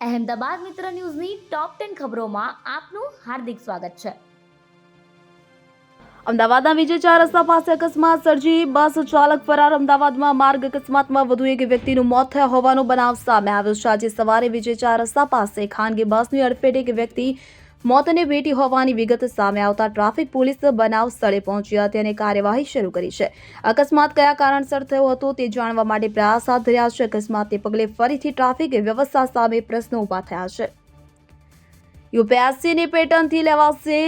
અહેમદાબાદ મિત્ર ન્યૂઝની top ten ખબરોમાં આપનું હાર્દિક સ્વાગત છે. અમદાવાદના વિજય ચાર રસ્તા પાસે અકસ્માત સર્જી બસ ચાલક ફરાર. અમદાવાદમાં માર્ગ અકસ્માતમાં વધુ એક વ્યક્તિનું મોત થયા હોવાનો બનાવ સામે આવ્યો છે. આજે સવારે વિજય ચાર રસ્તા પાસે ખાનગી બસની અડફેટ એક વ્યક્તિ મોતને ભેટી હોવાની વિગત સામે આવતા ટ્રાફિક પોલીસ બનાવ સ્થળે પહોંચી હતી અને કાર્યવાહી શરૂ કરી છે. અકસ્માત કયા કારણસર થયો હતો તે જાણવા માટે પ્રયાસ હાથ ધર્યા છે. અકસ્માતને પગલે ફરીથી ટ્રાફિક વ્યવસ્થા સામે પ્રશ્નો ઊભા થયા છે. યુપીએસસીની પેટર્નથી લેવાશે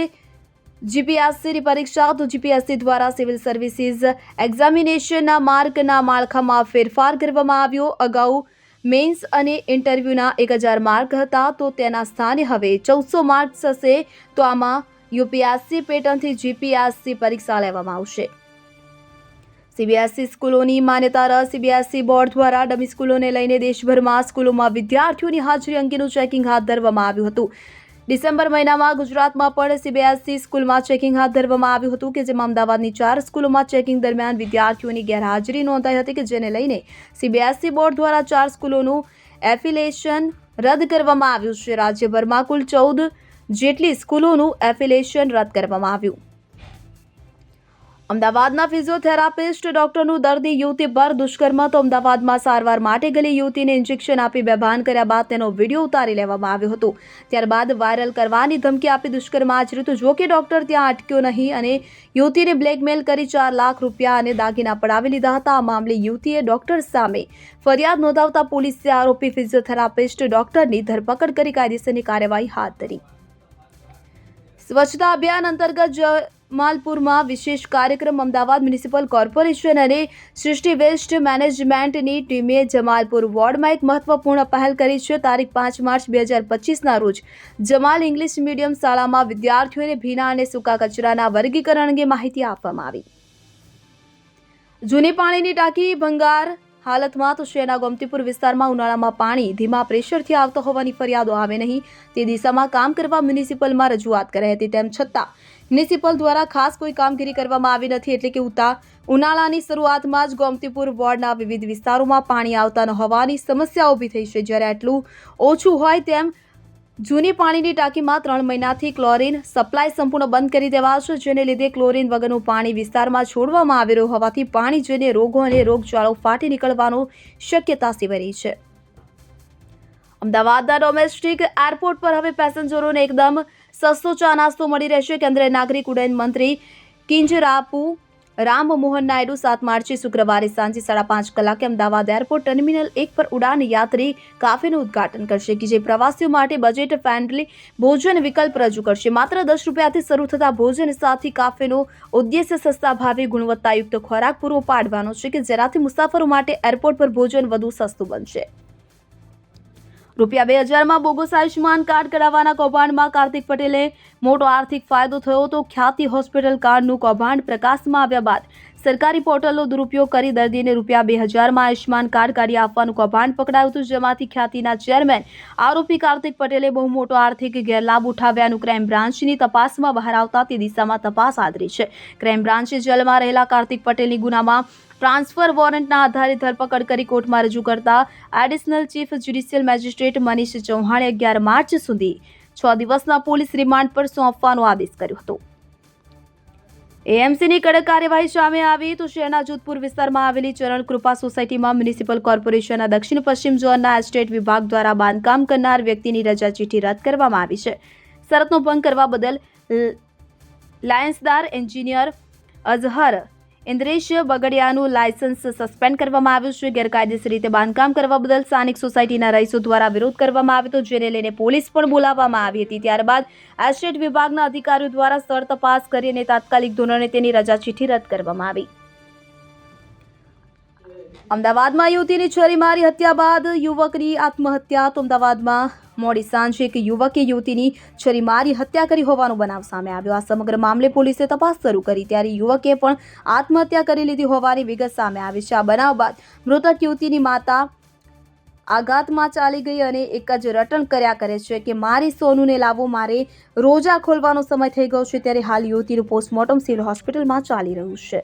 જીપીએસસીની પરીક્ષા તો જીપીએસસી દ્વારા સિવિલ સર્વિસીસ એક્ઝામિનેશનના માર્કના માળખામાં ફેરફાર કરવામાં આવ્યો. અગાઉ મેન્સ અને ઇન્ટરવ્યૂના એક હજાર માર્ક હતા, તો તેના સ્થાને હવે ચૌદસો માર્ક હશે. તો આમાં યુપીએસસી પેટર્નથી જીપીએસસી પરીક્ષા લેવામાં આવશે. સીબીએસસી સ્કૂલોની માન્યતા રસ સીબીએસસી બોર્ડ દ્વારા ડમી સ્કૂલોને લઈને દેશભરમાં સ્કૂલોમાં વિદ્યાર્થીઓની હાજરી અંગેનું ચેકિંગ હાથ ધરવામાં આવ્યું હતું. ડિસેમ્બર મહિનામાં ગુજરાતમાં પણ સીબીએસઈ સ્કૂલમાં ચેકિંગ હાથ ધરવામાં આવ્યું હતું કે જેમાં અમદાવાદની ચાર સ્કૂલોમાં ચેકિંગ દરમિયાન વિદ્યાર્થીઓની ગેરહાજરી નોંધાઈ હતી કે જેને લઈને સીબીએસઈ બોર્ડ દ્વારા ચાર સ્કૂલોનું એફિલેશન રદ કરવામાં આવ્યું છે. રાજ્યભરમાં કુલ ચૌદ જેટલી સ્કૂલોનું એફિલેશન રદ કરવામાં આવ્યું. અમદાવાદના ફિઝિયોથેરાપિસ્ટ ડોક્ટરનું દર્દી યુવતી પર દુષ્કર્મ તો અમદાવાદમાં સારવાર માટે ગયેલી યુવતીને ઇન્જેક્શન આપી બેભાન કર્યા બાદ તેનો વીડિયો ઉતારી લેવામાં આવ્યો હતો. ત્યારબાદ વાયરલ કરવાની ધમકી આપી દુષ્કર્મ આચર્યું હતું. જોકે ડોક્ટર ત્યાં અટક્યો નહીં અને યુવતીને બ્લેકમેલ કરી ચાર લાખ રૂપિયા અને દાગીના પડાવી લીધા હતા. આ મામલે યુવતીએ ડોક્ટર સામે ફરિયાદ નોંધાવતા પોલીસે આરોપી ફિઝિયોથેરાપિસ્ટ ડોક્ટરની ધરપકડ કરી કાયદેસરની કાર્યવાહી હાથ ધરી. સ્વચ્છતા અભિયાન અંતર્ગત જમાલપુરમાં વિશેષ કાર્યક્રમ અમદાવાદ મ્યુનિસિપલ કોર્પોરેશન અને સૃષ્ટિ વેસ્ટ મેનેજમેન્ટની ટીમે જમાલપુર વોર્ડમાં એક મહત્વપૂર્ણ પહેલ કરી છે. તારીખ પાંચ માર્ચ બે હજાર પચીસના રોજ જમાલ ઇંગ્લિશ મીડિયમ શાળામાં વિદ્યાર્થીઓને ભીના અને સૂકા કચરાના વર્ગીકરણ અંગે માહિતી આપવામાં આવી. જૂની પાણીની ટાંકી ભંગાર હાલતમાં તો શહેરના ગોમતીપુર વિસ્તારમાં ઉનાળામાં પાણી ધીમા પ્રેશરથી આવતો હોવાની ફરિયાદો આવે નહીં. તે દિશામાં કામ કરવા મ્યુનિસિપલમાં રજૂઆત કરાઈ હતી તેમ છતાં મ્યુનિસિપલ દ્વારા ખાસ કોઈ કામગીરી કરવામાં આવી નથી એટલે કે ઉતા ઉનાળાની શરૂઆતમાં જ ગોમતીપુર વોર્ડના વિવિધ વિસ્તારોમાં પાણી આવતા ન હોવાની સમસ્યા ઊભી થઈ છે. જ્યારે આટલું ઓછું હોય તેમ જૂની પાણીની ટાંકીમાં ત્રણ મહિનાથી ક્લોરીન સપ્લાય સંપૂર્ણ બંધ કરી દેવાશે, જેને લીધે ક્લોરીન વગરનું પાણી વિસ્તારમાં છોડવામાં આવી રહ્યું હોવાથી પાણી જઈને રોગો અને રોગચાળો ફાટી નીકળવાનો શક્યતા સેવાઈ છે. અમદાવાદના ડોમેસ્ટિક એરપોર્ટ પર હવે પેસેન્જરોને એકદમ સસ્તો ચા નાસ્તો મળી રહેશે. કેન્દ્રીય નાગરિક ઉડ્ડયન મંત્રી કિંજરાપુ રામ મોહન નાયડુ સાત માર્ચે શુક્રવારે સાંજે સાડા પાંચ કલાકે અમદાવાદ એરપોર્ટ ટર્મિનલ એક પર ઉડાન યાત્રી કાફેનું ઉદ્ઘાટન કરશે કે જે પ્રવાસીઓ માટે બજેટ ફ્રેન્ડલી ભોજન વિકલ્પ રજૂ કરશે. માત્ર દસ રૂપિયાથી શરૂ થતા ભોજન સાથે કાફેનો ઉદ્દેશ્ય સસ્તા ભાવે ગુણવત્તાયુક્ત ખોરાક પૂરો પાડવાનો છે કે જેનાથી મુસાફરો માટે એરપોર્ટ પર ભોજન વધુ સસ્તું બનશે. રૂપિયા બે હજારમાં બોગસ આયુષ્યમાન કાર્ડ કરાવવાના કૌભાંડમાં કાર્તિક પટેલે મોટો આર્થિક ફાયદો થયો તો ખ્યાતિ હોસ્પિટલ કાર્ડનું કૌભાંડ પ્રકાશમાં આવ્યા બાદ સરકારી પોર્ટલનો દુરુપયોગ કરી દર્દીને રૂપિયા બે હજારમાં આયુષ્યમાન કાર્ડ કાઢી આપવાનું કૌભાંડ પકડાયું હતું, જેમાંથી ખ્યાતિના ચેરમેન આરોપી કાર્તિક પટેલે બહુ મોટો આર્થિક ગેરલાભ ઉઠાવ્યાનું ક્રાઇમ બ્રાન્ચની તપાસમાં બહાર આવતા તે દિશામાં તપાસ આદરી છે. ક્રાઇમ બ્રાન્ચે જેલમાં રહેલા કાર્તિક પટેલની ગુનામાં ટ્રાન્સફર વોરંટના આધારે ધરપકડ કરી કોર્ટમાં રજૂ કરતા additional chief judicial magistrate Manish ચૌહાણે અગિયાર માર્ચ સુધી છ દિવસના પોલીસ રિમાન્ડ પર સોંપવાનો આદેશ કર્યો હતો. એએમસીની કડક કાર્યવાહી સામે આવી તો શહેરના જોધપુર વિસ્તારમાં આવેલી ચરણ કૃપા સોસાયટીમાં મ્યુનિસિપલ કોર્પોરેશનના દક્ષિણ પશ્ચિમ ઝોનના એસ્ટેટ વિભાગ દ્વારા બાંધકામ કરનાર વ્યક્તિની રજા ચીઠી રદ કરવામાં આવી છે. શરતનો ભંગ કરવા બદલ લાયન્સદાર એન્જિનિયર અઝહર ઇન્દ્રેશ બગડિયાનું લાયસન્સ સસ્પેન્ડ કરવામાં આવ્યું છે. ગેરકાયદેસર રીતે બાંધકામ કરવા બદલ સ્થાનિક સોસાયટીના રહીશો દ્વારા વિરોધ કરવામાં આવ્યો હતો, જેને લઈને પોલીસ પણ બોલાવવામાં આવી હતી. ત્યારબાદ એસ્ટેટ વિભાગના અધિકારીઓ દ્વારા સ્થળ તપાસ કરી અને તાત્કાલિક ધોરણે તેની રજા ચીઠી રદ કરવામાં આવી. અમદાવાદમાં યુવતીની છરી મારી હત્યા બાદ યુવકની આત્મહત્યા. તો અમદાવાદમાં મોડી સાંજે એક યુવકે યુવતીની છરી મારી હત્યા કરી હોવાનો બનાવ સામે આવ્યો. આ સમગ્ર મામલે પોલીસે તપાસ શરૂ કરી. ત્યારે યુવકે પણ આત્મહત્યા કરી લીધી હોવાની વિગત સામે આવી છે. આ બનાવ બાદ મૃતક યુવતીની માતા આઘાતમાં ચાલી ગઈ અને એક જ રટણ કર્યા કરે છે કે મારી સોનુને લાવો, મારે રોજા ખોલવાનો સમય થઈ ગયો છે. ત્યારે હાલ યુવતીનું પોસ્ટમોર્ટમ સિવિલ હોસ્પિટલમાં ચાલી રહ્યું છે.